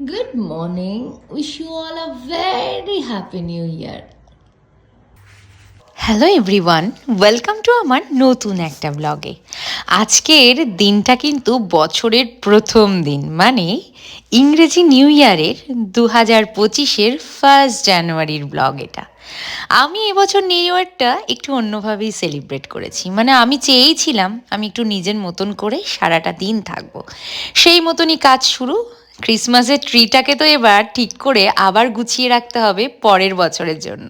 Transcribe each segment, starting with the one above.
Good morning. Wish you all a very happy new year. Hello everyone welcome to আমার নতুন একটা ব্লগে আজকের দিনটা কিন্তু বছরের প্রথম দিন মানে ইংরেজি নিউ ইয়ারের দু হাজার পঁচিশের ফার্স্ট জানুয়ারির ব্লগ এটা। আমি এবছর নিউ ইয়ারটা একটু অন্যভাবেই সেলিব্রেট করেছি। মানে আমি চেয়েইছিলাম আমি একটু নিজের মতন করে সারাটা দিন থাকব। সেই মতনই কাজ শুরু। ক্রিসমাসের ট্রিটাকে তো এবার ঠিক করে আবার গুছিয়ে রাখতে হবে পরের বছরের জন্য।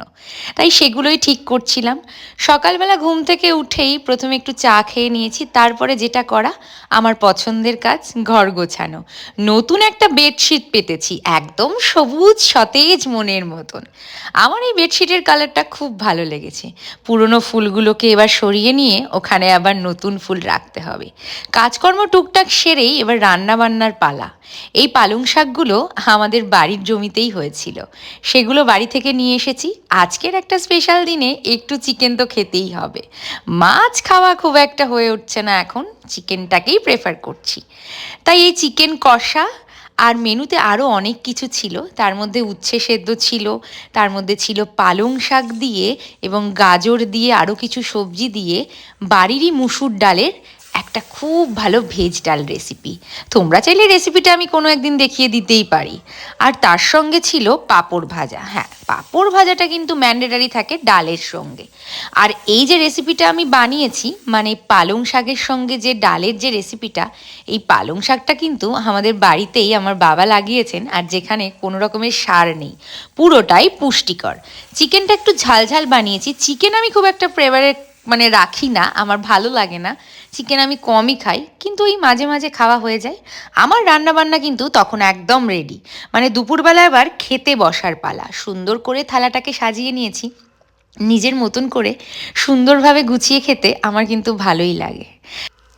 তাই সেগুলোই ঠিক করছিলাম। সকালবেলা ঘুম থেকে উঠেই প্রথমে একটু চা খেয়ে নিয়েছি, তারপরে যেটা করা, আমার পছন্দের কাজ ঘর গোছানো। নতুন একটা বেডশিট পেতেছি, একদম সবুজ সতেজ মনের মতন। আমার এই বেডশিটের কালারটা খুব ভালো লেগেছে। পুরনো ফুলগুলোকে এবার সরিয়ে নিয়ে ওখানে আবার নতুন ফুল রাখতে হবে। কাজকর্ম টুকটাক সেরেই এবার রান্না বান্নার পালা। এই পালং শাকগুলো আমাদের বাড়ির জমিতেই হয়েছিল। সেগুলো বাড়ি থেকে নিয়ে এসেছি। আজকের একটা স্পেশাল দিনে একটু চিকেন তো খেতেই হবে। মাছ খাওয়া খুব একটা হয়ে উঠছে না এখন চিকেনটাকেই প্রেফার করছি। তাই এই চিকেন কষা আর মেনুতে আরও অনেক কিছু ছিল। তার মধ্যে উচ্ছে সেদ্ধ ছিল, তার মধ্যে ছিল পালং শাক দিয়ে এবং গাজর দিয়ে আরও কিছু সবজি দিয়ে, বাড়িরই মুসুর ডালের একটা খুব ভালো ভেজ ডাল রেসিপি তোমরা চাইলে রেসিপিটা আমি কোনো একদিন দেখিয়ে দিতেই পারি। আর তার সঙ্গে ছিল পাঁপড় ভাজা। হ্যাঁ পাঁপড় ভাজাটা কিন্তু ম্যান্ডেটারি থাকে ডালের সঙ্গে। আর এই যে রেসিপিটা আমি বানিয়েছি মানে পালং শাকের সঙ্গে যে ডালের যে রেসিপিটা এই পালং শাকটা কিন্তু আমাদের বাড়িতেই আমার বাবা লাগিয়েছেন আর যেখানে কোনো রকমের সার নেই। পুরোটাই পুষ্টিকর। চিকেনটা একটু ঝালঝাল বানিয়েছি। চিকেন আমি খুব একটা ফেভারেট মানে রাখি না, আমার ভালো লাগে না। চিকেন আমি কমই খাই, কিন্তু ওই মাঝে মাঝে খাওয়া হয়ে যায়। আমার রান্না বান্না কিন্তু তখন একদম রেডি মানে দুপুরবেলা আবার খেতে বসার পালা। সুন্দর করে থালাটাকে সাজিয়ে নিয়েছি। নিজের মতন করে সুন্দরভাবে গুছিয়ে খেতে আমার কিন্তু ভালোই লাগে।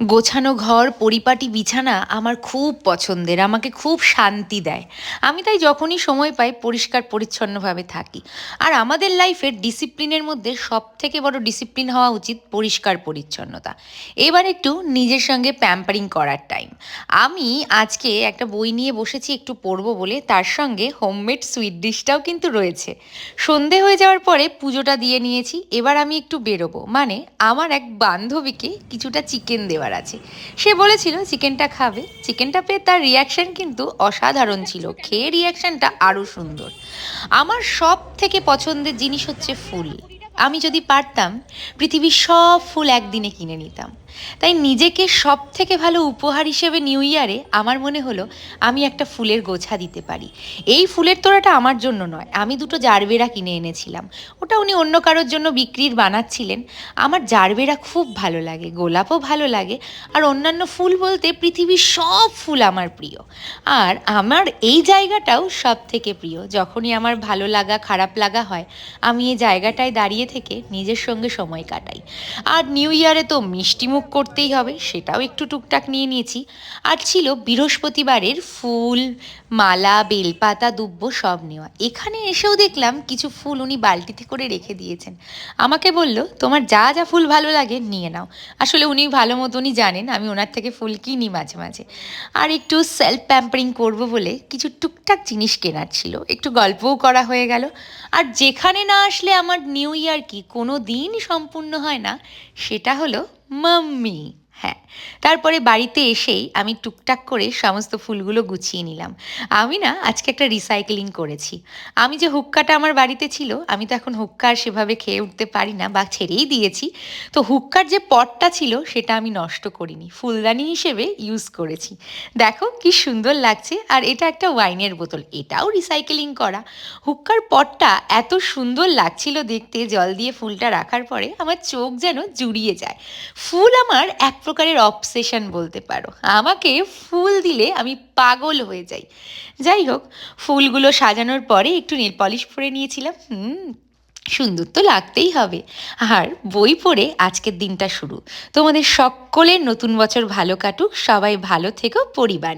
গোছানো ঘর, পরিপাটি বিছানা আমার খুব পছন্দের, আমাকে খুব শান্তি দেয়। আমি তাই যখনই সময় পাই পরিষ্কার, পরিচ্ছন্নভাবে থাকি। আর আমাদের লাইফের ডিসিপ্লিনের মধ্যে সব থেকে বড় ডিসিপ্লিন হওয়া উচিত পরিষ্কার, পরিচ্ছন্নতা। এবার একটু নিজের সঙ্গে প্যাম্পারিং করার টাইম। আমি আজকে একটা বই নিয়ে বসেছি, একটু পড়ব বলে, তার সঙ্গে হোমমেড সুইট ডিশটাও কিন্তু রয়েছে। সন্ধে হয়ে যাওয়ার পরে পুজোটা দিয়ে নিয়েছি, এবার আমি একটু বেরোবো। মানে আমার এক বান্ধবীকে কিছুটা চিকেন দেওয়ার আছে। সে বলেছিল, চিকেনটা খাবে। চিকেনটা পেয়ে তার রিয়াকশন কিন্তু অসাধারণ ছিল। খেয়ে রিয়াকশনটা আরও সুন্দর। আমার সব থেকে পছন্দের জিনিস হচ্ছে ফুল। আমি যদি পারতাম, পৃথিবীর সব ফুল একদিনে কিনে নিতাম। তাই নিজেকে সব থেকে ভালো উপহার হিসেবে নিউ ইয়ারে আমার মনে হলো আমি একটা ফুলের গোছা দিতে পারি। এই ফুলের তোড়াটা আমার জন্য নয়, আমি দুটো জারবেরা কিনে এনেছিলাম। ওটা উনি অন্য কারোর জন্য বিক্রির বানাচ্ছিলেন। আমার জারবেরা খুব ভালো লাগে, গোলাপও ভালো লাগে, আর অন্যান্য ফুল বলতে পৃথিবীর সব ফুল আমার প্রিয়। আর আমার এই জায়গাটাও সব থেকে প্রিয়, যখনই আমার ভালো লাগা, খারাপ লাগা হয়, আমি এই জায়গাটায় দাঁড়িয়ে থেকে নিজের সঙ্গে সময় কাটাই। আর নিউ ইয়ারে তো মিষ্টি মুখ করতেই হবে সেটাও একটু টুকটাক নিয়ে নিয়েছি। আর ছিল বৃহস্পতিবারের ফুল মালা, বেলপাতা, দুব্ব সব নেওয়া। এখানে এসেও দেখলাম কিছু ফুল উনি বালতিতে করে রেখে দিয়েছেন। আমাকে বলল, তোমার যা যা ফুল ভালো লাগে নিয়ে নাও। আসলে উনি ভালো মতনই জানেন, আমি ওনার থেকে ফুল কিনি মাঝে মাঝে। আর একটু সেলফ প্যাম্পারিং করব বলে কিছু টুকটাক জিনিস কেনার ছিল। একটু গল্পও করা হয়ে গেল। আর যেখানে না আসলে আমার নিউ ইয়ার কি কোনো দিন সম্পূর্ণ হয় না, সেটা হলো মাম্মি। হ্যাঁ তারপরে বাড়িতে এসেই আমি টুকটাক করে সমস্ত ফুলগুলো গুছিয়ে নিলাম। আমি না আজকে একটা রিসাইক্লিং করেছি। আমি যে হুক্কাটা আমার বাড়িতে ছিল, আমি তো এখন হুক্কা আর সেভাবে খেয়ে উঠতে পারি না বা ছেড়েই দিয়েছি। তো হুক্কার যে পটটা ছিল, সেটা আমি নষ্ট করিনি। ফুলদানি হিসেবে ইউজ করেছি। দেখো কি সুন্দর লাগছে। আর এটা একটা ওয়াইনের বোতল, এটাও রিসাইকেলিং করা। হুক্কার পটটা এত সুন্দর লাগছিল দেখতে, জল দিয়ে ফুলটা রাখার পরে আমার চোখ যেন জুড়িয়ে যায়। ফুল আমার এক প্রকারের অবসেশন বলতে পারো। আমাকে ফুল দিলে আমি পাগল হয়ে যাই। যাই হোক, ফুলগুলো সাজানোর পরে একটু নেল পলিশ পরে নিয়েছিলাম। হুম, সুন্দর তো লাগতেই হবে। আর বই পড়ে আজকের দিনটা শুরু। তোমাদের সকলের নতুন বছর ভালো কাটুক। সবাই ভালো থেকো, পরিবার